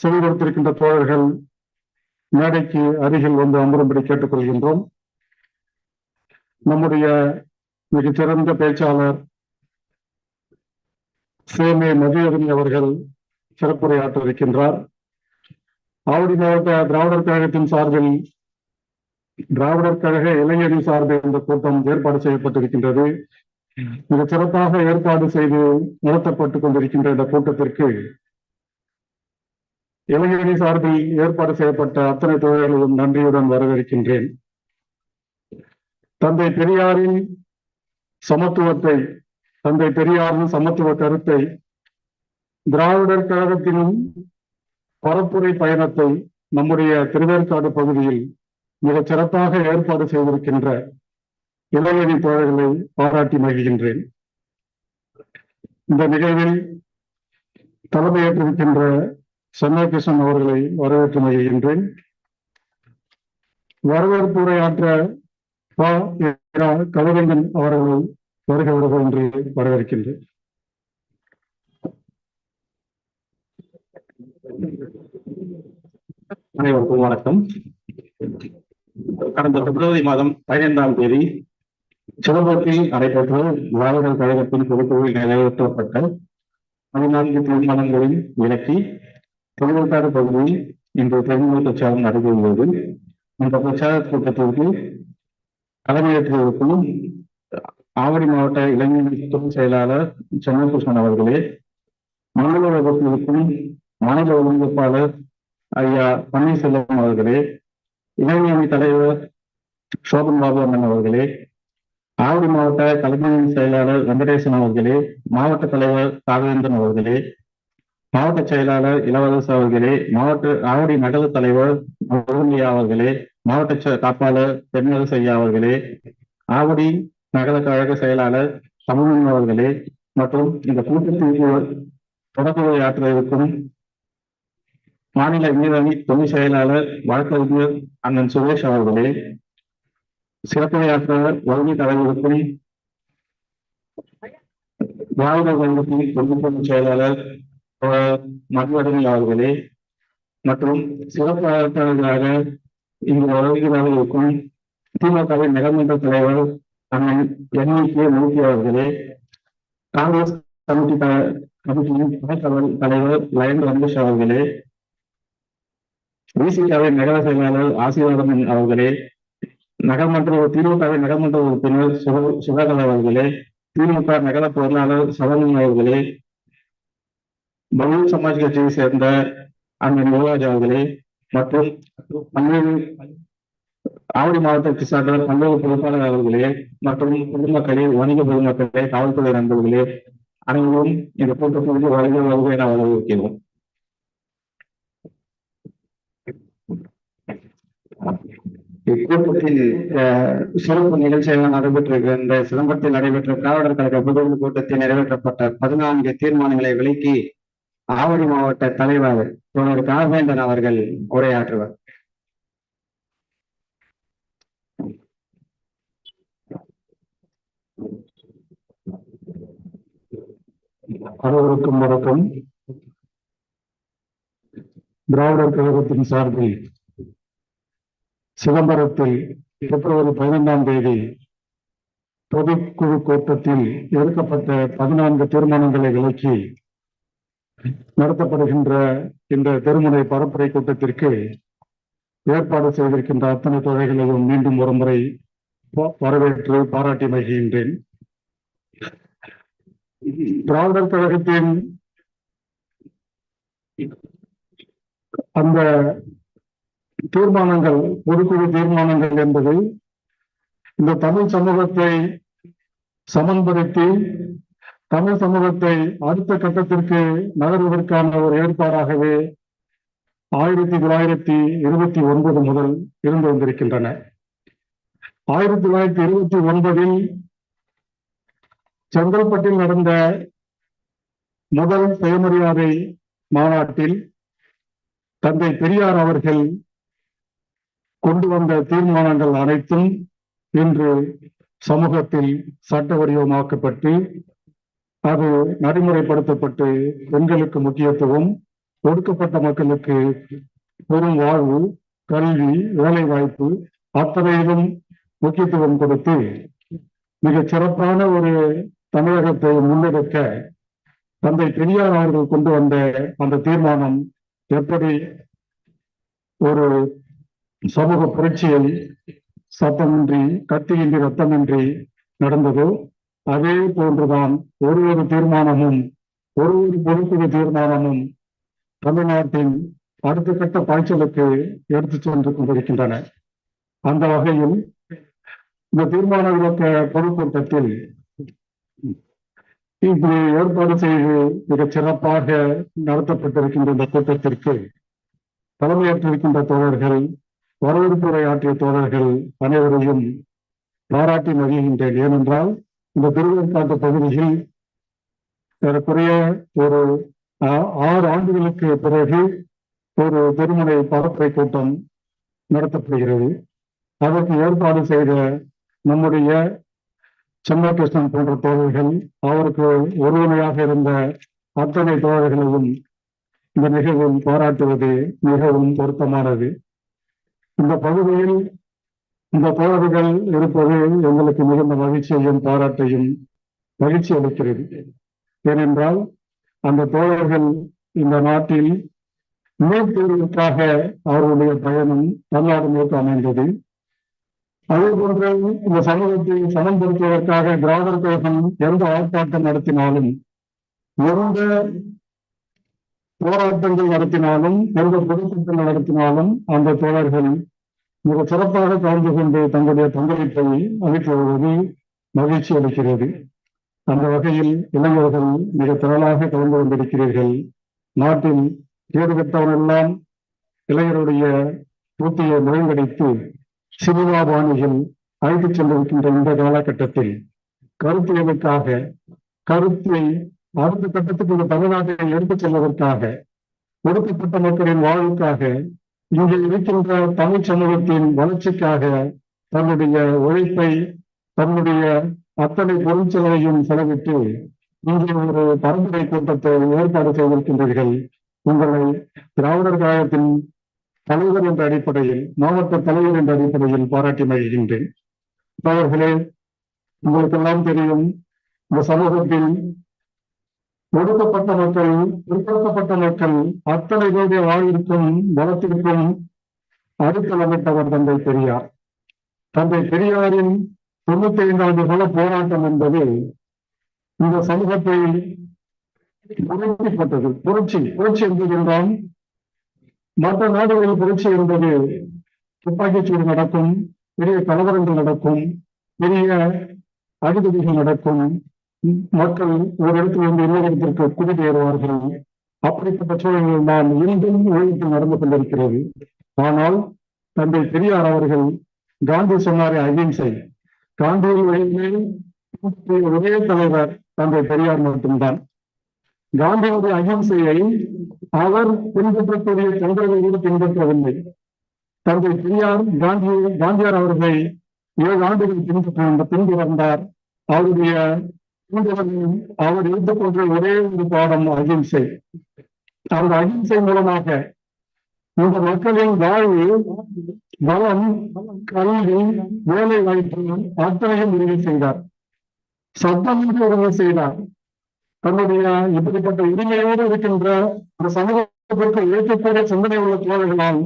செவி கொடுத்திருக்கின்ற தோழர்கள் மேடைக்கு அருகில் வந்து அமரும்படி கேட்டுக்கொள்கின்றோம். நம்முடைய மிகச்சிறந்த பேச்சாளர் சேமே மதியதன் அவர்கள் சிறப்புரையாற்ற இருக்கின்றார் ஆவடி மாவட்ட திராவிடர் கழகத்தின் சார்பில் திராவிடர் கழக இளைஞரணி சார்பில் இந்த கூட்டம் ஏற்பாடு செய்யப்பட்டிருக்கின்றது. மிக சிறப்பாக ஏற்பாடு செய்து நடத்தப்பட்டுக் கொண்டிருக்கின்ற இந்த கூட்டத்திற்கு இளைஞரணி சார்பில் ஏற்பாடு செய்யப்பட்ட அத்தனை தொழில்களையும் நன்றியுடன் வரவேற்கின்றேன். தந்தை பெரியாரின் சமத்துவத்தை தந்தை பெரியாரின் சமத்துவ கருத்தை திராவிடர் கழகத்தினும் பரப்புரை பயணத்தை நம்முடைய திருவேற்காடு பகுதியில் மிக சிறப்பாக ஏற்பாடு செய்திருக்கின்ற இளைஞரி தோழர்களை பாராட்டி மகிழ்கின்றேன். இந்த நிகழ்வில் தலைமையேற்றிருக்கின்ற சென்னாகிருஷ்ணன் அவர்களை வரவேற்று மகிழ்கின்றேன் வரவேற்பு உரையாற்ற ப. இரா. கவிரங்கன் அவர்களை வருக வருக என்று வரவேற்கின்றேன் அனைவருக்கும் வணக்கம் கடந்த பிப்ரவரி மாதம் பதினைந்தாம் தேதி சிதம்பரத்தில் நடைபெற்ற திராவிடர் கழகத்தின் பொதுக்குழுவில் நிறைவேற்றப்பட்ட பதினான்கு தீர்மானங்களின் விலக்கி திருவிழாடு பகுதியில் இன்று தென்மொழி பிரச்சாரம் நடைபெறுகிறது இந்த பிரச்சார கூட்டத்திற்கு தலைமையேற்றிருக்கும் ஆவடி மாவட்ட இளைஞர் துறை செயலாளர் சென்னகிருஷ்ணன் அவர்களே மாநில வகுப்பிற்கும் மாநில ஒருங்கிணைப்பாளர் ஐயா பன்னீர்செல்வம் அவர்களே இளைஞரணி தலைவர் சோபன் பாபு அண்ணன் அவர்களே ஆவடி மாவட்ட கலைஞரணி செயலாளர் வெங்கடேசன் அவர்களே மாவட்ட தலைவர் ராகவேந்திரன் அவர்களே மாவட்ட செயலாளர் இளவரசு அவர்களே மாவட்ட ஆவடி நகர தலைவர் முருகையா அவர்களே மாவட்ட காப்பாளர் தென்னரசு ஐயா அவர்களே ஆவடி நகர கழக செயலாளர் தமிழன் அவர்களே மற்றும் இந்த கூட்டத்திற்கு தொடர்புரையாற்ற இருக்கும் மாநில இளைஞரணி துணை செயலாளர் வழக்கறிஞர் அண்ணன் சுரேஷ் அவர்களே சிறப்புரையாற்ற வருகை தலைவருக்கும் திராவிட கழகத்தின் செயலாளர் தோழர் மற்றும் சிறப்பாளர்களாக இங்கு வருகிறாக இருக்கும் திமுகவின் நகர்மன்ற தலைவர் அண்ணன் என்இகே மூர்த்தி அவர்களே காங்கிரஸ் கமிட்டி கமிட்டியின் துணைத் தலைவர் லயன் ரமேஷ் அவர்களே விசிகாவின் நகர செயலாளர் ஆசீர்வாதம் அவர்களே நகர்மன்ற திமுகவின் நகர்மன்ற உறுப்பினர் சுக- சுகாதார அவர்களே திமுக நகர பொருளாளர் சதமன் அவர்களே பகுஜன் சமாஜ் கட்சியை சேர்ந்த அண்ணன் யுவராஜ் அவர்களே மற்றும் ஆவடி மாவட்டத்தை சார்ந்த பல்வேறு பொறுப்பாளர் அவர்களே மற்றும் பொதுமக்களே வணிக பொதுமக்களே காவல்துறை நண்பர்களே அனைவரும் இந்த கூட்டத்திற்கு வருகை வருகை என வரவேற்கிறோம். இக்கூட்டத்தில் சிறப்பு நிகழ்ச்சியாக நடைபெற்றிருக்கின்ற சிதம்பரத்தில் நடைபெற்ற திராவிடர் கழக பொதுக்குழு கூட்டத்தில் நிறைவேற்றப்பட்ட பதினான்கு தீர்மானங்களை விலக்கி ஆவடி மாவட்ட தலைவர் தோழர் காவேந்தன் அவர்கள் உரையாற்றுவார். அனைவருக்கும் வணக்கம். திராவிடர் கழகத்தின் சார்பில் சிதம்பரத்தில் பிப்ரவரி பதினைந்தாம் தேதி பொதுக்குழு கூட்டத்தில் எடுக்கப்பட்ட பதினான்கு தீர்மானங்களை விளக்கி நடத்தப்படுகின்ற இந்த திருமுறை பரப்புரை கூட்டத்திற்கு ஏற்பாடு செய்திருக்கின்ற அத்தனை தொகைகளையும் மீண்டும் ஒருமுறை முறை வரவேற்று பாராட்டி மகிழ்கின்றேன். திராவிடர் கழகத்தின் அந்த தீர்மானங்கள் பொதுக்குழு தீர்மானங்கள் என்பது இந்த தமிழ் சமூகத்தை சமன்படுத்தி தமிழ் சமூகத்தை அடுத்த கட்டத்திற்கு நகர்வதற்கான ஒரு ஏற்பாடாகவே ஆயிரத்தி தொள்ளாயிரத்தி இருபத்தி ஒன்பது முதல் இருந்து வந்திருக்கின்றன. ஆயிரத்தி தொள்ளாயிரத்தி இருபத்தி ஒன்பதில் செங்கல்பட்டில் நடந்த முதல் செயமரியாதை மாநாட்டில் தந்தை பெரியார் அவர்கள் கொண்டு வந்த தீர்மானங்கள் அனைத்தும் இன்று சமூகத்தில் சட்ட வடிவமாக்கப்பட்டு அது நடைமுறைப்படுத்தப்பட்டு பெண்களுக்கு முக்கியத்துவம் ஒடுக்கப்பட்ட மக்களுக்கு பெரும் வாழ்வு கல்வி வேலை வாய்ப்பு அத்தனையிலும் முக்கியத்துவம் கொடுத்து மிகச் சிறப்பான ஒரு தமிழகத்தை முன்னெடுக்க தந்தை பெரியார் அவர்கள் கொண்டு வந்த அந்த தீர்மானம் எப்படி ஒரு சமூக புரட்சியை சத்தமின்றி கத்தியின்றி ரத்தமின்றி நடந்ததோ அதே போன்றுதான் ஒரு ஒரு தீர்மானமும் ஒரு ஒரு பொறுப்புடைய தீர்மானமும் தமிழ்நாட்டின் அடுத்த கட்ட பாய்ச்சலுக்கு எடுத்து சென்று கொண்டிருக்கின்றன. அந்த வகையில் இந்த தீர்மான விளக்க பொதுக்கூட்டத்தில் இன்று ஏற்பாடு செய்து மிகச் சிறப்பாக நடத்தப்பட்டிருக்கின்ற இந்த கூட்டத்திற்கு தலைமையேற்றிருக்கின்ற தோழர்கள் வரவேற்புரை ஆற்றிய தோழர்கள் அனைவரையும் பாராட்டி மகிழ்கின்றேன். ஏனென்றால் இந்த திருவெண்காட்டு பகுதியில் ஏறக்குறைய ஒரு ஆறு ஆண்டுகளுக்கு பிறகு ஒரு திருமலை பரப்புரை கூட்டம் நடத்தப்படுகிறது. அதற்கு ஏற்பாடு செய்த நம்முடைய சென்னகிருஷ்ணன் போன்ற தோழர்கள் அவருக்கு ஒருவனையாக இருந்த அத்தனை தோழர்களையும் இந்த நிகழ்வில் பாராட்டுவது மிகவும் பொருத்தமானது. இந்த பகுதியில் இந்த தோழர்கள் இருப்பது எங்களுக்கு மிகுந்த மகிழ்ச்சியையும் பாராட்டையும் மகிழ்ச்சி அளிக்கிறது. ஏனென்றால் அந்த தோழர்கள் இந்த நாட்டில் நீட் தேர்வுக்காக அவர்களுடைய பயணம் தமிழ்நாடு அமைந்தது. அதே போன்று இந்த சமூகத்தை சமன்படுத்துவதற்காக திராவிடர் கழகம் எந்த ஆர்ப்பாட்டம் நடத்தினாலும் எந்த போராட்டங்கள் நடத்தினாலும் எந்த பொதுக்கூட்டங்கள் நடத்தினாலும் அந்த தோழர்கள் மிக சிறப்பாக கலந்து கொண்டு தங்களுடைய பங்களிப்பை அளித்து மகிழ்ச்சி அளிக்கிறது அந்த வகையில் இளைஞர்கள் மிக திரளாக கலந்து கொண்டிருக்கிறீர்கள். நாட்டில் கேடு இளைஞருடைய பூத்தியை முழங்கடித்து சினிமா பாணியில் அழைத்துச் சென்றிருக்கின்ற இந்த காலகட்டத்தில் கருத்தியலுக்காக கருத்தை அடுத்த கட்டத்துக்கு இந்த தமிழ்நாட்டை எடுத்துச் செல்வதற்காக ஒடுக்கப்பட்ட மக்களின் வாழ்வுக்காக இங்கே இருக்கின்ற தமிழ் சமூகத்தின் வளர்ச்சிக்காக தன்னுடைய உழைப்பை தன்னுடைய அத்தனை பொருட்செலவையும் செலவிட்டு இங்கே ஒரு பரம்பரை கூட்டத்தை ஏற்பாடு செய்திருக்கின்றீர்கள். உங்களை திராவிடர் கழகத்தின் தலைவர் என்ற அடிப்படையில் மாவட்ட தலைவர் என்ற அடிப்படையில் பாராட்டி மகிழ்கின்றேன். அவர்களே உங்களுக்கெல்லாம் தெரியும் இந்த சமூகத்தில் ஒடுக்கப்பட்ட மக்கள் பிற்படுத்தப்பட்ட மக்கள் அத்தனை பேருடைய வாழ்விற்கும் பலத்திற்கும் அடித்தளமிட்டவர் தந்தை பெரியார். தந்தை பெரியாரின் தொண்ணூத்தி ஐந்தாவது கால போராட்டம் என்பது இந்த சமூகத்தை புரட்சிப்பட்டது. புரட்சி புரட்சி என்பது என்றால் மற்ற நாடுகளில் புரட்சி என்பது துப்பாக்கிச்சூடு நடக்கும் பெரிய கலவரங்கள் நடக்கும் பெரிய அடிதடிகள் நடக்கும் மக்கள் ஒரு இடத்தில் இருந்து இன்னொரு இடத்திற்கு குடிபெயர்வார்கள். அப்படிப்பட்ட சூழல்கள் நாம் இன்றும் உலகத்தில் நடந்து கொண்டிருக்கிறது ஆனால் தந்தை பெரியார் அவர்கள் காந்தி சொன்னாரே அகிம்சை. காந்தியின் ஒரே தலைவர் தந்தை பெரியார் மட்டும்தான். காந்தியுடைய அகிம்சையை அவர் பின்பற்றக்கூடிய தொண்டர்களோடு பின்பற்றவில்லை. தந்தை பெரியார் காந்தி காந்தியார் அவர்களை ஏழு ஆண்டுகள் பின்பற்ற பின்தொடர்ந்தார். அவருடைய அவர் எடுத்துக்கொண்ட ஒரே ஒரு பாடம் அகிம்சை. அவர் அகிம்சை மூலமாக இந்த மக்களின் வாழ்வு பலம் கல்வி வேலை வாய்ப்பு அத்தனையும் உறுதி செய்தார். சத்தமின்றி உறுதி செய்தார். தன்னுடைய இப்படிப்பட்ட உரிமையோடு இருக்கின்ற அந்த சமூகத்திற்கு ஏற்கக்கூடிய சிந்தனை உள்ள தோழர்களால்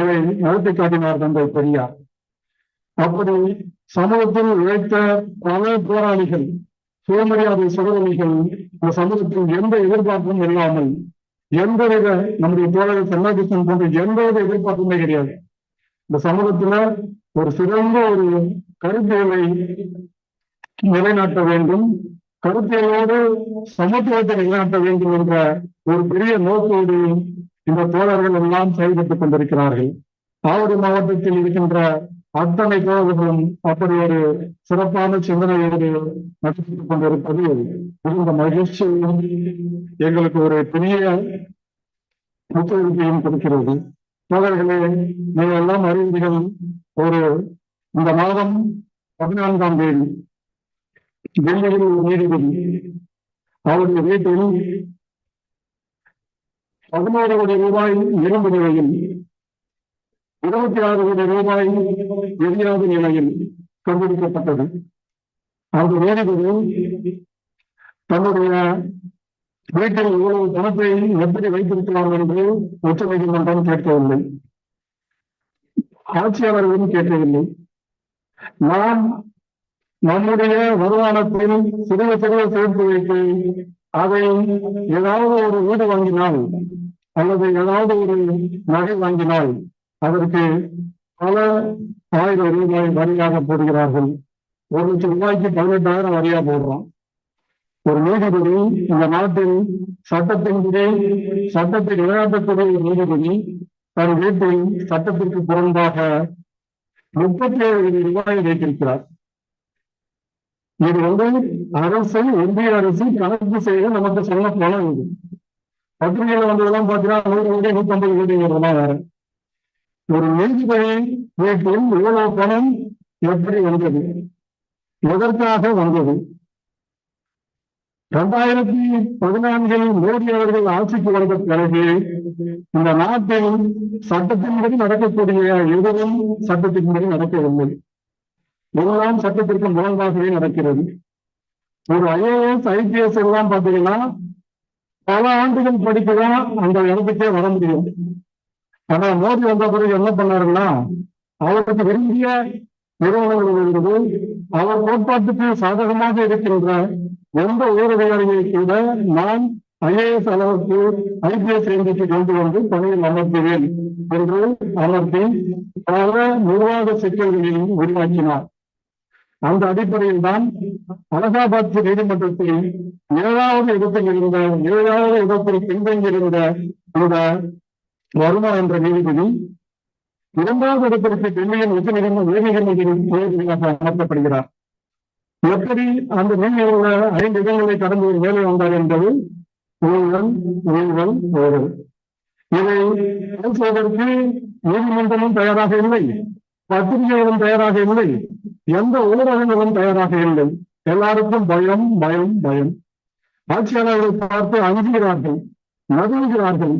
இதை நடத்தி காட்டினார் தந்தை பெரியார். அப்படி சமூகத்தில் உழைத்த பல போராளிகள் சுயமரியாதை சுடவழிகள் இந்த சமூகத்தில் எந்த எதிர்பார்ப்பும் இல்லாமல் எந்தவித நம்முடைய தோழர்கள் சென்னாகிருஷ்ணன் போன்ற எந்தவித எதிர்பார்ப்புமே கிடையாது. இந்த சமூகத்துல ஒரு சிறந்த ஒரு கருத்தியலை நிலைநாட்ட வேண்டும். கருத்தியலோடு சமத்துவத்தை நிலைநாட்ட வேண்டும் என்ற ஒரு பெரிய நோக்கோடு இந்த தோழர்கள் எல்லாம் செயல்பட்டுக் கொண்டிருக்கிறார்கள். ஆவடி மாவட்டத்தில் இருக்கின்ற அத்தனை தோழர்களும் அப்படி ஒரு சிறப்பான சிந்தனையோடு நடத்திக் கொண்டிருப்பது மிகுந்த மகிழ்ச்சியும் எங்களுக்கு ஒரு பெரிய ஒத்துழைப்பையும் கொடுக்கிறது. தோழர்களே நீங்கள் எல்லாம் அறிவீர்கள் ஒரு இந்த மாதம் பதினான்காம் தேதி டெல்லியில் நீதிபதி அவருடைய வீட்டில் பதினோரு கோடி ரூபாய் இரும்பு நிலையில் இருபத்தி ஆறு கோடி ரூபாய் எரியாத நிலையில் கண்டுபிடிக்கப்பட்டது. அந்த நீதிபதி தன்னுடைய வீட்டில் இவ்வளவு பணத்தை எப்படி வைத்திருக்கிறார்கள் என்று உச்ச நீதிமன்றம் கேட்கவில்லை. ஆட்சியாளர்களும் கேட்கவில்லை. நாம் நம்முடைய வருமானத்தில் சிறிய சிறிய சேர்த்து வைத்து அதை ஏதாவது ஒரு வீடு வாங்கினால் அல்லது ஏதாவது ஒரு நகை வாங்கினால் அதற்கு பல ஆயிரம் ரூபாய் வரியாக போடுகிறார்கள். ஒரு லட்சம் ரூபாய்க்கு பதினெட்டாயிரம் வரியா போடுறோம். ஒரு நீதிபதி இந்த நாட்டில் சட்டத்தின்படி சட்டத்தை நிலைநாட்டக்கூடிய ஒரு நீதிபதி தன் வீட்டில் சட்டத்திற்கு புறம்பாக முப்பத்தி ஏழு கோடி ரூபாய் வைத்திருக்கிறார். இது வந்து அரசு ஒன்றிய அரசு கணக்கு செய்ய நமக்கு சொல்ல பணம் இது பத்திரிகையில வந்ததெல்லாம் பாத்தீங்கன்னா நூறு கோடி நூத்தி ஐம்பது கோடி வேற ஒரு நீதிபதி வீட்டில் இவ்வளவு பணம் எப்படி வந்தது? எதற்காக வந்தது? இரண்டாயிரத்தி பதினான்கில் மோடி அவர்கள் ஆட்சிக்கு வந்த பிறகு இந்த நாட்டில் சட்டத்தின்படி நடக்கக்கூடிய எதுவும் சட்டத்தின்படி நடக்கவில்லை. எல்லாம் சட்டத்திற்கு முரணாகவே நடக்கிறது? ஒரு ஐஏஎஸ் ஐபிஎஸ் எல்லாம் பாத்தீங்கன்னா பல ஆண்டுகள் படிக்கதான் அந்த இடத்துக்கே வர முடியும். ஆனா மோடி வந்த பிறகு என்ன பண்ணாருன்னா அவருக்கு விரும்பிய நிறுவனங்களிலிருந்து அவர் கோட்பாட்டுக்கு சாதகமாக இருக்கின்ற எந்த உயரதிகாரியை கூட நான் ஐஏஎஸ் அளவுக்கு ஐபிஎஸ் ரேஞ்சுக்கு கொண்டு வந்து பணியில் அமர்த்துவேன் என்று அமர்த்தி பல நிர்வாக சிக்கல்களையும் உருவாக்கினார். அந்த அடிப்படையில் தான் அலகாபாத் நீதிமன்றத்தில் ஏழாவது இடத்தில் இருந்த ஏழாவது இடத்தில் பின்தங்கியிருந்த இந்த வருமா என்ற நீதிபதி? இரண்டாவது இடத்திற்கு டெல்லியின் உச்ச நீதிமன்ற நீதிபதியாக அமர்த்தப்படுகிறார்? எப்படி அந்த நீதியில் உள்ள ஐந்து இடங்களை கடந்து ஒரு வேலை வந்தார் என்பது ஊழல் ஊழல் ஊழல் இதை செய்வதற்கு நீதிமன்றமும் தயாராக இல்லை பத்திரிகைகளும் தயாராக இல்லை எந்த ஊடகங்களும் தயாராக இல்லை. எல்லாருக்கும் பயம் பயம் பயம். ஆட்சியாளர்களை பார்த்து அஞ்சுகிறார்கள் நடுங்குகிறார்கள்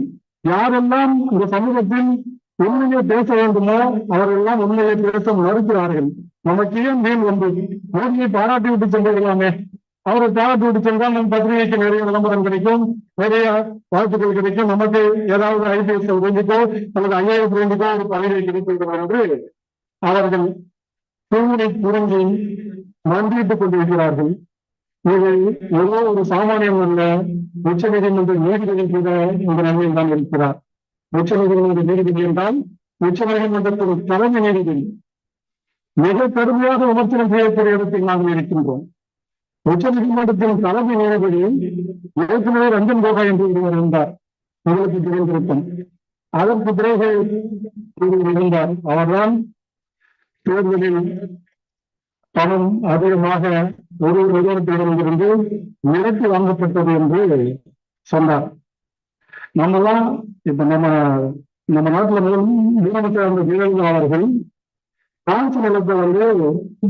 யாரெல்லாம் இந்த சமூகத்தில் உண்மையை பேச வேண்டுமோ அவரெல்லாம் உண்மையை பேச மறுக்கிறார்கள். நமக்கு ஏன் வீண் வந்து? மோடியை பாராட்டி விட்டு சென்றிருக்கலாமே. அவரை பாராட்டி விட்டு சென்றால் நம் பத்திரிகைக்கு நிறைய விளம்பரம் கிடைக்கும் நிறைய வாழ்த்துக்கள் கிடைக்கும். நமக்கு ஏதாவது ஐபிஎஸ் ரேஞ்சுக்கோ அல்லது ஐஏஎஸ் ரேஞ்சுக்கோ ஒரு பதவி கிடைத்திருக்கிறார் என்று அவர்கள் சூழ்நிலை புரிஞ்சு மன்றிட்டுக் கொண்டிருக்கிறார்கள். இது ஏதோ ஒரு சாமானியம் அல்ல உச்ச நீதிமன்ற நீதிபதி கூட இந்த நிலையில் தான் இருக்கிறார். உச்ச நீதிமன்ற நீதிபதி என்றால் உச்ச நீதிமன்றத்தின் தலைமை நீதிபதி. மிக கடுமையாக விமர்சனம் செய்யக்கூடிய இடத்தில் நாங்கள் இருக்கின்றோம். உச்ச நீதிமன்றத்தின் தலைமை நீதிபதி ஏற்கனவே ரஞ்சன் கோகா என்று ஒருவர் இருந்தார். உங்களுக்கு தெரிந்திருக்கும். அதற்கு பிறகு ஒருவர் இருந்தார். அவர்தான் தேர்தலில் பணம் அதிகமாக ஒரு நிறுவனத்திடமிருந்து விலக்கு வாங்கப்பட்டது என்று சொன்னார். நம்ம தான் இப்ப நம்ம நம்ம நாட்டுல முதல் முதலமைச்சர் அந்த ஜெயலலிதா அவர்கள் பிரான்ஸ் நிலத்தை வந்து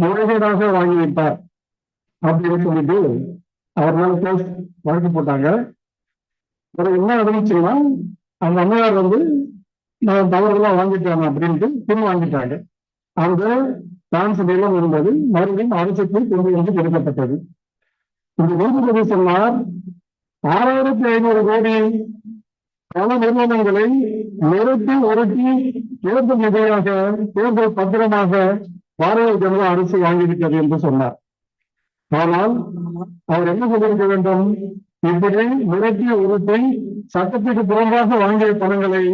முறைகேடாக வாங்கி அப்படின்னு சொல்லிட்டு அவர் மேல கேஸ் வழக்கு போட்டாங்க. பிறகு என்ன நடந்துச்சுன்னா அந்த அம்மையார் வந்து நான் தவறுதெல்லாம் வாங்கிட்டேன் அப்படின்ட்டு பின் வாங்கிட்டாங்க. அந்த பிரான்ஸ் நிலம் இருந்தது மறுபடியும் அரசுக்கு கொண்டு வந்து கொடுக்கப்பட்டது. இந்த நீதிபதி சொன்னார் ஆறாயிரத்தி ஐநூறு கோடி பல நிறுவனங்களை நிறுத்தி உரட்டி தேர்தல் நிதியாக தேர்தல் பத்திரமாக பாரதிய ஜனதா அரசு வாங்கியிருக்கிறது என்று சொன்னார். ஆனால் அவர் என்ன சொல்லியிருக்க வேண்டும்? இப்படி மிரட்டிய உறுப்பை சட்டத்துக்கு புறம்பாக வாங்கிய பணங்களை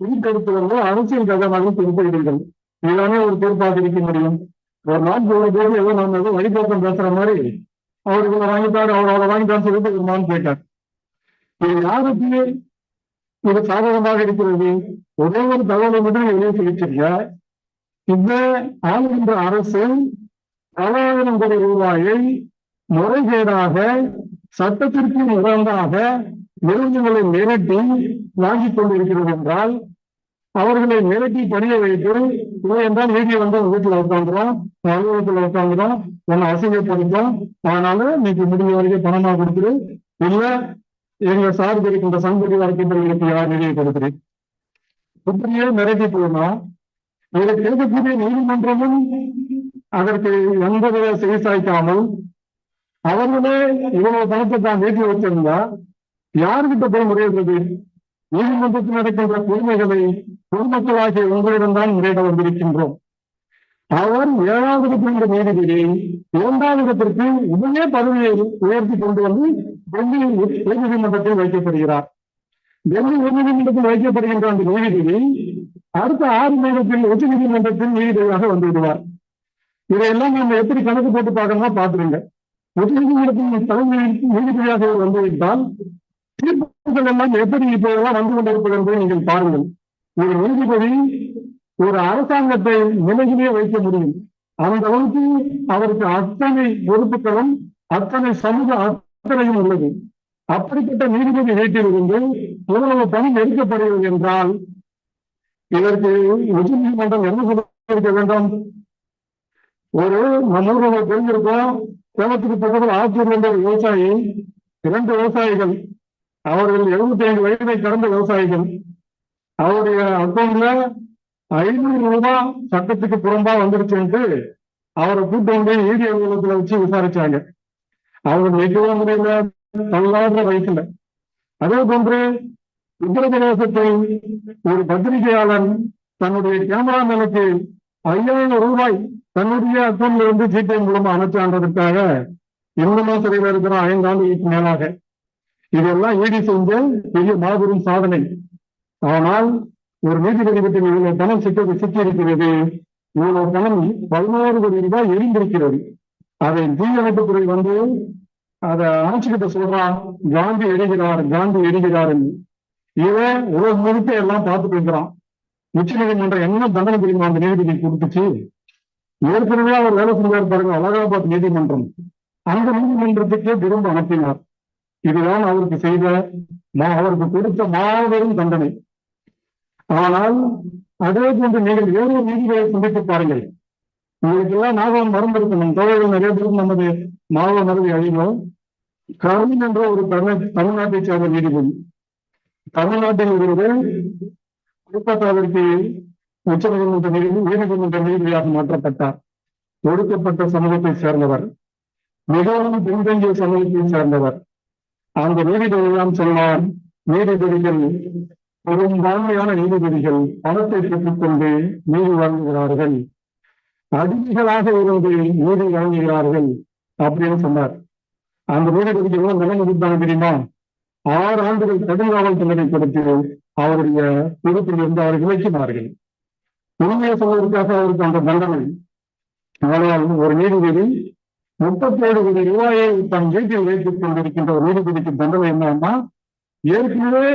பிரித்தெடுத்து வந்து அரசியல் கதமாக குறிப்பிடுங்கள் இதுதானே ஒரு தீர்ப்பாக இருக்க முடியும். ஒரு நாள் போன போது ஏதோ நம்ம ஏதோ வழிபோக்கம் பேசுற மாதிரி அவர் இவங்க வாங்கிட்டாரு அவர் அவரை வாங்கிட்டாரு சொல்லிட்டு ஒரு மான் கேட்டார். இது யாருக்கு இது சாதகமாக இருக்கிறது. ஒரே ஒரு தகவலை மட்டும் வெளியே சொல்லிச்சிருக்க இந்த ஆளுகின்ற அரசு பல ஆயிரம் கோடி ரூபாயை முறைகேடாக சட்டத்திற்கு முரணாக நிறுவனங்களை மிரட்டி வாங்கிக் கொண்டிருக்கிறது என்றால் அவர்களை மிரட்டி பணிய வைத்து இவன் என்றால் வீட்டில் வந்து உங்க வீட்டுல உட்காந்துரும் அலுவலகத்துல உட்காந்துரும் உன்னை அசிங்கப்படுத்தும் அதனால நீக்கு முடிஞ்ச வரைக்கும் பணமா கொடுத்துரு. இல்ல எங்க சார்பு இருக்கின்ற சங்கடி வழக்கறிஞர்களுக்கு யார் நிதியை கொடுக்கிறேன் இப்படியே மிரட்டி போனோம் இதற்கு இருக்கக்கூடிய நீதிமன்றமும் அதற்கு எந்தவித செவிசாய்க்காமல் அவர்களே இவ்வளவு பணத்தை தான் வீட்டில் வச்சிருந்தா யாருக்கிட்ட போய் முறையிடுறது? நீதிமன்றத்தில் நடக்கின்ற உரிமைகளை பொதுமக்களாகிய உங்களிடம்தான் முறையிட வந்திருக்கின்றோம். அவர் ஏழாவது பிரிந்த நீதிபதி இரண்டாவது இடத்திற்கு உடனே பதவியை உயர்த்தி கொண்டு வந்து டெல்லி உயர்நீதிமன்றத்தில் வைக்கப்படுகிறார். டெல்லி உயர்நீதிமன்றத்தில் வைக்கப்படுகின்ற அந்த நீதிபதி அடுத்த ஆறு மாதத்தில் உச்ச நீதிமன்றத்தில் நீதிபதியாக வந்து விடுவார். இதையெல்லாம் நம்ம எப்படி கணக்கு போட்டு பார்க்கணும்னா பாத்துருங்க உச்ச நீதிமன்றத்தின் தலைமை நீதிபதியாக இவர் வந்துவிட்டால் தீர்ப்பு எல்லாம் எப்படி இப்போதெல்லாம் வந்து கொண்டிருப்பது என்பதை நீங்கள் பாருங்கள். ஒரு நீதிபதி ஒரு அரசாங்கத்தை நிலையிலே வைக்க முடியும். அந்த அளவுக்கு அவருக்கு அத்தனை பொறுப்புகளும் அத்தனை சமூக அத்தனையும் உள்ளது. அப்படிப்பட்ட நீதிபதி வீட்டிலிருந்து இவ்வளவு பணி எடுக்கப்படுகிறது என்றால் இதற்கு உச்ச நீதிமன்றம் என்ன சொல்ல வேண்டும்? ஒரு நம்ம தெரிஞ்சிருக்கோம் சேலத்துக்கு பக்கத்தில் ஆத்தூர் என்ற விவசாயி இரண்டு விவசாயிகள் அவர்கள் எழுபத்தி ஐந்து வயதை கடந்த விவசாயிகள். அவருடைய அக்கௌண்ட்ல ஐநூறு ரூபாய் சட்டத்துக்கு புறம்பா வந்துருச்சுன்ட்டு அவரை கூட்டு வந்து ஈடி அலுவலகத்துல வச்சு விசாரிச்சாங்க. அவர் வைக்கவே முடியல தள்ளாத வயசுல. அதே போன்று உத்தரப்பிரதேசத்தில் ஒரு பத்திரிகையாளர் தன்னுடைய கேமரா கேமராமேனுக்கு ஐயாயிரம் ரூபாய் தன்னுடைய அக்கௌண்ட்ல இருந்து ஜிபே மூலமா அமைச்சான்றதுக்காக இன்னமும் சிறையில் இருக்கிற ஐந்தாண்டுகளுக்கு மேலாக இதெல்லாம் ஈடு செஞ்ச பெரிய மாபெரும் சாதனை. ஆனால் ஒரு நீதிபதி வீட்டில் இவ்வளவு பணம் சிக்க சிக்கியிருக்கிறது. இவ்வளவு பணம் பதினோரு கோடி ரூபாய் எரிந்திருக்கிறது. அதை தீயணைப்புத்துறை வந்து அதை அமைச்சுக்கிட்ட சொல்றான் காந்தி எரிகிறார் காந்தி எரிகிறார் இவன் உலகம் முழுக்க எல்லாம் பார்த்துட்டு இருக்கிறான். உச்ச நீதிமன்றம் என்ன தண்டனை தெரியுமா அந்த நீதிபதி கொடுத்துச்சு? ஏற்கனவே அவர் வேலை செஞ்சார் பாருங்க அலகாபாத் நீதிமன்றம். அந்த நீதிமன்றத்துக்கே திரும்ப அனுப்பினார். இதுதான் அவருக்கு செய்த மா- அவருக்கு கொடுத்த மாபெரும் தண்டனை. ஆனால் அதே போன்று நீங்கள் வேறு நீதிகளை சிந்தித்து பாருங்கள். உங்களுக்கு எல்லாம் ஞாபகம் மறந்திருக்கணும் தோழர்கள் நிறைய பேரும் நமது மாவட்ட மரபை அழிவோம் கருண் என்ற ஒரு தமிழ் தமிழ்நாட்டை சேர்ந்த நீதிபதி. தமிழ்நாட்டில் இருந்து கொல்கத்தாவிற்கு உச்ச நீதிமன்ற நீதிபதி உயர்நீதிமன்ற நீதிபதியாக மாற்றப்பட்டார். ஒடுக்கப்பட்ட சமூகத்தை சேர்ந்தவர். மிகவும் பின்தங்கிய சமூகத்தை சேர்ந்தவர். அந்த நீதிபதி தான் சொன்னார் நீதிபதிகள் பெரும்பான்மையான நீதிபதிகள் பணத்தை பெற்றுக்கொண்டு நீதி வழங்குகிறார்கள் அடிமைகளாக இருந்து நீதி வழங்குகிறார்கள் அப்படின்னு சொன்னார். அந்த நீதிபதிக்கு எவ்வளவு நிலைமை இருந்தாங்க தெரியுமா? ஆறு ஆண்டுகள் கடுங்காவல் தண்டனை கொடுத்து அவருடைய பொறுப்பில் இருந்து அவரை விலக்கினார்கள் உண்மையை சொல்வதற்காக அவருக்கு அந்த தண்டனை. ஆனால் ஒரு நீதிபதி முப்பத்தேழு கோடி ரூபாயை தன் வீட்டில் வைத்துக் கொண்டிருக்கின்ற ஒரு நீதிபதிக்கு தண்டனை என்னன்னா ஏற்கனவே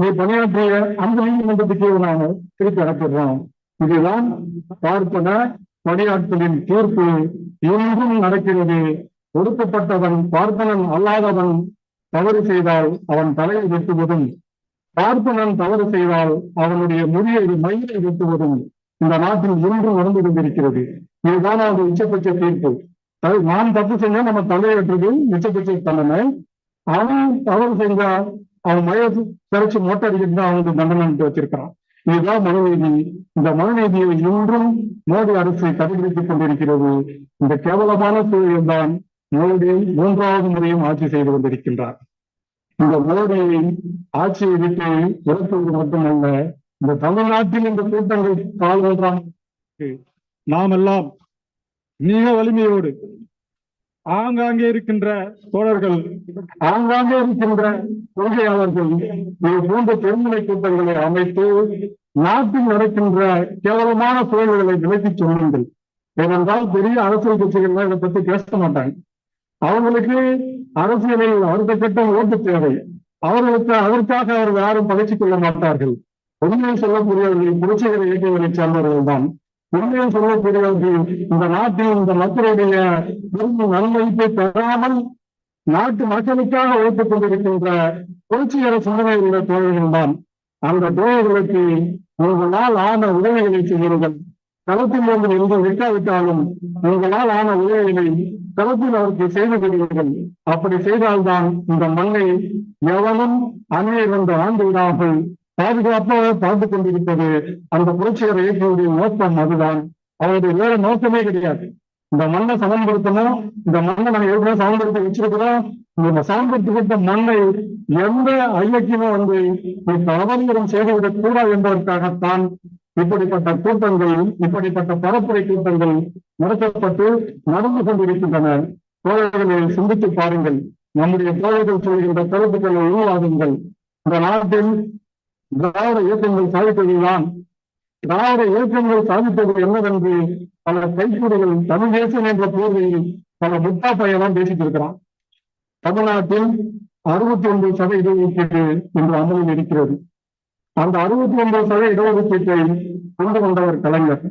நீ பணியாற்றிய அந்த நீதிமன்றத்துக்கே நான் திருப்பி அனுப்பிடுறேன். இதுதான் பார்ப்பன பணியாற்றலின் தீர்ப்பு இன்றும் நடக்கிறது. ஒடுக்கப்பட்டவன் பார்ப்பனன் அல்லாதவன் தவறு செய்தால் அவன் தலையை வெட்டுவதும் பார்ப்பனன் தவறு செய்தால் அவனுடைய முடியை மயிலை வெட்டுவதும் இந்த நாட்டில் இன்றும் நடந்து கொண்டிருக்கிறது. இதுதான் அவருடைய உச்சபட்ச தீர்ப்பு. நான் தப்பு செஞ்சா நம்ம தலையை வெட்டுறது உச்சபட்ச தண்டனை. அவன் தவறு செஞ்சா அவன் மழை திரைச்சு மொட்டை அடிக்கிறது தான் அவனுக்கு தண்டனை வச்சிருக்கிறான். இதுதான் மனுநீதி இந்த மனுநீதியை இன்றும் மோடி அரசு கடைபிடித்துக் கொண்டிருக்கிறது. இந்த கேவலமான சூழலில் தான் மோடி மூன்றாவது முறையும் ஆட்சி செய்து கொண்டிருக்கின்றார். இந்த மோடியை ஆட்சியை விட்டு விரட்டுவது மட்டுமல்ல இந்த தமிழ்நாட்டில் இந்த கூட்டங்கள் கால் ஒன்றாம் நாம் எல்லாம் மிக வலிமையோடு ஆங்காங்கே இருக்கின்ற தோழர்கள் ஆங்காங்கே இருக்கின்ற கொள்கையாளர்கள் இது போன்ற பெருநிலை கூட்டங்களை அமைத்து நாட்டில் நடக்கின்ற கேவலமான சூழல்களை விலக்கி சொல்லுங்கள். ஏனென்றால் பெரிய அரசியல் கட்சிகள் இதை பத்தி பேச மாட்டாங்க. அவர்களுக்கு அரசியலில் அடுத்த கட்டம் ஓட்டு தேவை. அவர்களுக்கு அதற்காக அவர்கள் யாரும் பகிர்ச்சி கொள்ள மாட்டார்கள். உண்மையை சொல்லக்கூடியவர்கள் புரட்சிகர இயக்கங்களை சார்ந்தவர்கள் தான் உண்மையை சொல்லக்கூடியவர்கள் இந்த நாட்டில் இந்த மக்களுடைய விரும்பும் நன்மதிப்பை பெறாமல் நாட்டு மக்களுக்காக ஓட்டுக் கொண்டிருக்கின்ற புரட்சிகர சிந்தனை உள்ள தோழர்கள் தான். அந்த தோழர்களுக்கு உங்களால் ஆன உதவிகளை செய்யுங்கள் களத்தில் இருந்து எங்கு விட்டாவிட்டாலும் உங்களால் ஆன உதவிகளை களத்தில் அவருக்கு செய்து விடுவீர்கள் அப்படி செய்தால்தான் இந்த மண்ணை எவனும் அந்நியர் வந்து ஆண்டு விடாமல் பாதுகாப்பாக பார்த்து கொண்டிருப்பது அந்த புரட்சிகர இயக்கத்துடைய நோக்கம் அதுதான். அவருடைய வேற நோக்கமே கிடையாது. இந்த மண்ணை சமன்படுத்தணும் இந்த மண்ணை நம்ம ஏற்கனவே சமன்படுத்தி வச்சிருக்கிறோம். இந்த சமன்படுத்தப்பட்ட மண்ணை எந்த ஐயக்கியமும் வந்து அவதீரம் செய்துவிடக் கூடாது என்பதற்காகத்தான் இப்படிப்பட்ட கூட்டங்கள் இப்படிப்பட்ட பரப்புரை கூட்டங்கள் நடத்தப்பட்டு நடந்து கொண்டிருக்கின்றன. தோழர்களை சிந்தித்து பாருங்கள். நம்முடைய தோழர்கள் சொல்கின்ற கருத்துக்களை உருவாகுங்கள் இந்த நாட்டில் திராவிட இயக்கங்கள் சாதித்ததுதான். திராவிட இயக்கங்கள் சாதித்தது என்னவென்று பல கைக்கூடுகள் தமிழ் தேசம் என்ற போர்வையில் பல முட்டா பையெல்லாம் பேசிட்டு இருக்கிறான் தமிழ்நாட்டில் அறுபத்தி ஒன்பது சதவீத இடஒதுக்கீடு என்று அமலில் இருக்கிறது. அந்த அறுபத்தி ஒன்பது சதவீத இடஒதுக்கீட்டை கொண்டு கொண்டவர் கலைஞர்.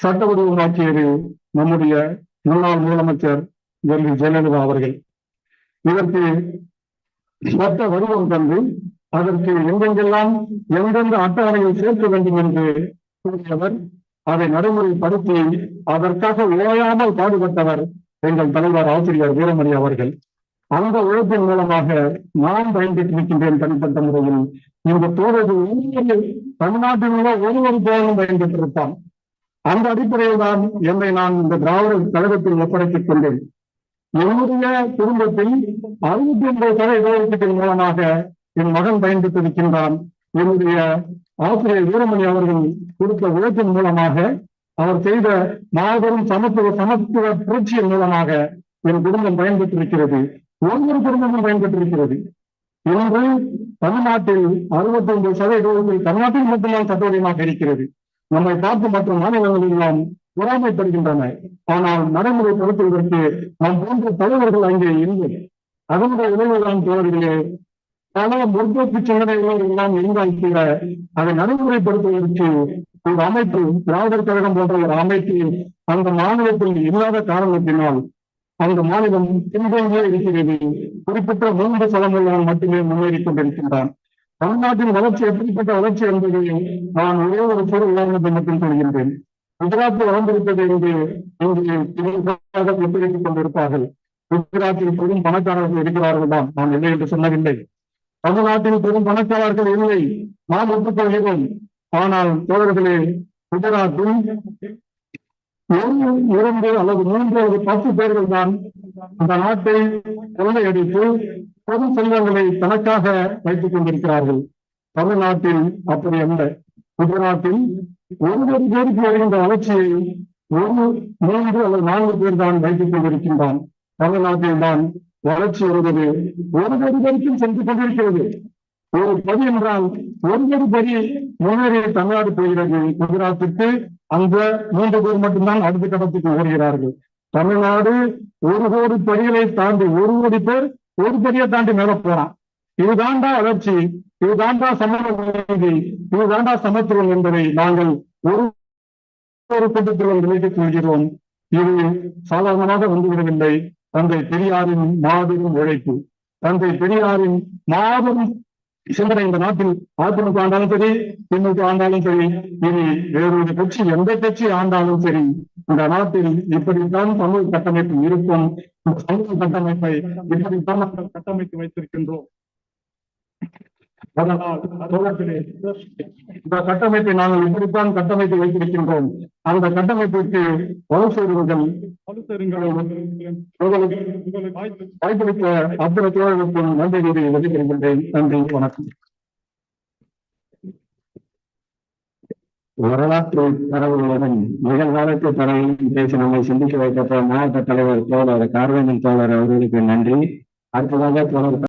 சட்ட வடிவமாக்கியது நம்முடைய முன்னாள் முதலமைச்சர் எல். ஜெயலலிதா அவர்கள். இதற்கு சட்ட வடிவம் தந்து அதற்கு எங்கெங்கெல்லாம் எந்தெந்த அட்டவணையில் சேர்க்க வேண்டும் என்று கூறியவர் அதை நடைமுறைப்படுத்தி அதற்காக ஓயாமல் பாடுபட்டவர் எங்கள் தலைவர் ஆசிரியர் வீரமணி அவர்கள். அந்த உழைப்பின் மூலமாக நான் பயன்பெற்றிருக்கின்றேன் தனிப்பட்ட முறையில். இந்த தோழது ஒவ்வொரு தமிழ்நாட்டில் உள்ள ஒருவரு தோழனும் பயன்பெற்றிருப்பான். அந்த அடிப்படையில் தான் என்னை நான் இந்த திராவிட கழகத்தில் ஒப்படைத்துக் கொண்டேன். என்னுடைய குடும்பத்தில் அறுபத்தி ஒன்பது சதவீத இடஒதுக்கீட்டின் மூலமாக என் மகன் பயன்பெற்றிருக்கின்றான் என்னுடைய ஆசிரியர் வீரமணி அவர்கள் கொடுத்த உழைப்பின் மூலமாக அவர் செய்த மாபெரும் சமத்துவ சமத்துவ புரட்சியின் மூலமாக என் குடும்பம் பயன்பெற்றிருக்கிறது. ஒவ்வொரு குடும்பமும் பயன்பெற்றிருக்கிறது. இன்று தமிழ்நாட்டில் அறுபத்தி ஒன்பது சதவீதம் தமிழ்நாட்டில் மட்டும்தான் சட்டவடியமாக இருக்கிறது. நம்மை பார்த்து மற்ற மாநிலங்கள் எல்லாம் பொறாமைப்படுகின்றன. ஆனால் நடைமுறைப்படுத்துவதற்கு நம் போன்ற தலைவர்கள் அங்கே இல்லை. அதனுடைய விளைவுதான் தோழர்களே பல முற்போக்கு சிந்தனைகளோடு எல்லாம் இருந்தால் அதை நடைமுறைப்படுத்துவதற்கு ஒரு அமைப்பு திராவிடர் கழகம் போன்ற ஒரு அமைப்பு அந்த மாநிலத்தில் இல்லாத காரணத்தினால் அந்த மாநிலம் பின்தங்கியே இருக்கிறது. குறிப்பிட்ட மூன்று தலைமுறைகள் மட்டுமே முன்னேறி கொண்டிருக்கின்றான். தமிழ்நாட்டின் வளர்ச்சி எப்படிப்பட்ட வளர்ச்சி என்பதை நான் ஒரே ஒரு சிறு உதாரணத்தை மட்டும் சொல்கின்றேன். குஜராத் வளர்ந்திருப்பது என்று இங்கு கொண்டிருப்பார்கள். குஜராத்தில் பெரும் பணக்காரர்கள் இருக்கிறார்கள் தான் நான் இல்லை என்று சொன்னதில்லை. தமிழ்நாட்டில் பெரும் பணக்காரர்கள் இல்லை. நாம் ஒப்புக்கொள்கிறோம் ஆனால் தோழர்களே குஜராத்தில் ஒரு இரண்டு அல்லது மூன்று அல்லது பத்து பேர்கள் தான் அந்த நாட்டை கொள்ளையடித்து பொது செல்வங்களை தனக்காக வைத்துக் கொண்டிருக்கிறார்கள். தமிழ்நாட்டில் அப்படி அல்ல. குஜராத்தில் ஒவ்வொரு பேருக்கு வருகின்ற வளர்ச்சியை ஒரு மூன்று அல்லது நான்கு பேர் தான் வைத்துக் கொண்டிருக்கின்றான். தமிழ்நாட்டில் தான் வளர்ச்சி வருவது ஒரு ஒரு சென்று கொண்டிருக்கிறது. ஒரு படி என்றால் ஒரு படி முன்னேறிய தமிழ்நாடு போகிறது. குஜராத்துக்கு அந்த மூன்று பேர் மட்டும்தான் அடுத்த கட்டத்துக்கு ஓடுகிறார்கள். தமிழ்நாடு ஒரு கோடி படிகளை தாண்டி ஒரு கோடி பேர் ஒரு படியை தாண்டி மேல போறான் இதுதாண்டா வளர்ச்சி இதுதாண்டா சமூக நீதி இதுதாண்டா சமத்துவம் என்பதை நாங்கள் ஒரு ஒரு கூட்டத்தில் நிலைத்துக் கொள்கிறோம். இது சாதாரணமாக வந்துவிடவில்லை. தந்தை பெரியாரின் மாபெரும் உழைப்பு. தந்தை பெரியாரின் மாபெரும் சிந்தனை இந்த நாட்டில் அதிமுக ஆண்டாலும் சரி திமுக ஆண்டாலும் சரி இனி வேறொரு கட்சி எந்த கட்சி ஆண்டாலும் சரி இந்த நாட்டில் இப்படித்தான் சமூக கட்டமைப்பு இருக்கும். இந்த சமூக கட்டமைப்பை இப்படித்தான் நாங்கள் கட்டமைத்து வைத்திருக்கின்றோம். அதனால் தோழர்களே, இந்த கட்டமைப்பை நாங்கள் இப்படித்தான் கட்டமைத்து வைத்திருக்கின்றோம் அந்த கட்டமைப்பிற்கு வலு உங்களுக்கு வாய்ப்பளித்த அத்தனை தோழர்களுக்கும் நன்றி கூறி வெளிப்படுகின்றேன் நன்றி வணக்கம். வரலாற்று தரவுகளுடன் நிகழ்காலத்து தரவையும் பேசி நம்மை சிந்திக்க வைக்கப்பட்ட மாவட்ட தலைவர் தோழர் கார்வேந்தன் தோழர் அவர்களுக்கு நன்றி. அடுத்ததாக தோழர்